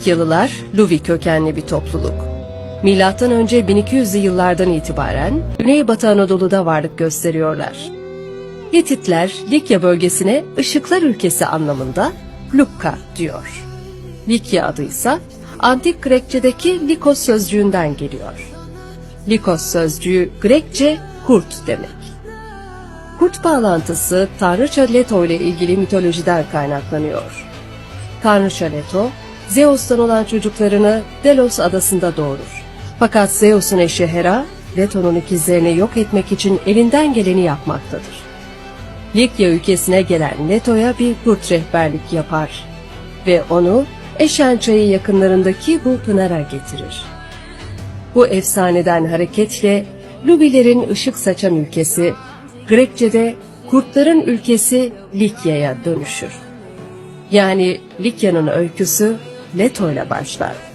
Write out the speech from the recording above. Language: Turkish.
Likyalılar Luvi kökenli bir topluluk. Milattan önce 1200'lü yıllardan itibaren Güneybatı Anadolu'da varlık gösteriyorlar. Hititler Likya bölgesine ışıklar ülkesi anlamında Lukka diyor. Likya adı ise antik Grekçedeki Likos sözcüğünden geliyor. Likos sözcüğü Grekçe kurt demek. Kurt bağlantısı Tanrıça Leto ile ilgili mitolojiden kaynaklanıyor. Tanrıça Leto, Zeus'tan olan çocuklarını Delos adasında doğurur. Fakat Zeus'un eşi Hera, Leto'nun ikizlerini yok etmek için elinden geleni yapmaktadır. Likya ülkesine gelen Leto'ya bir kurt rehberlik yapar ve onu Eşen Çayı yakınlarındaki bu pınara getirir. Bu efsaneden hareketle Lubilerin ışık saçan ülkesi, Grekçe'de kurtların ülkesi Likya'ya dönüşür. Yani Likya'nın öyküsü Leto ile başlar.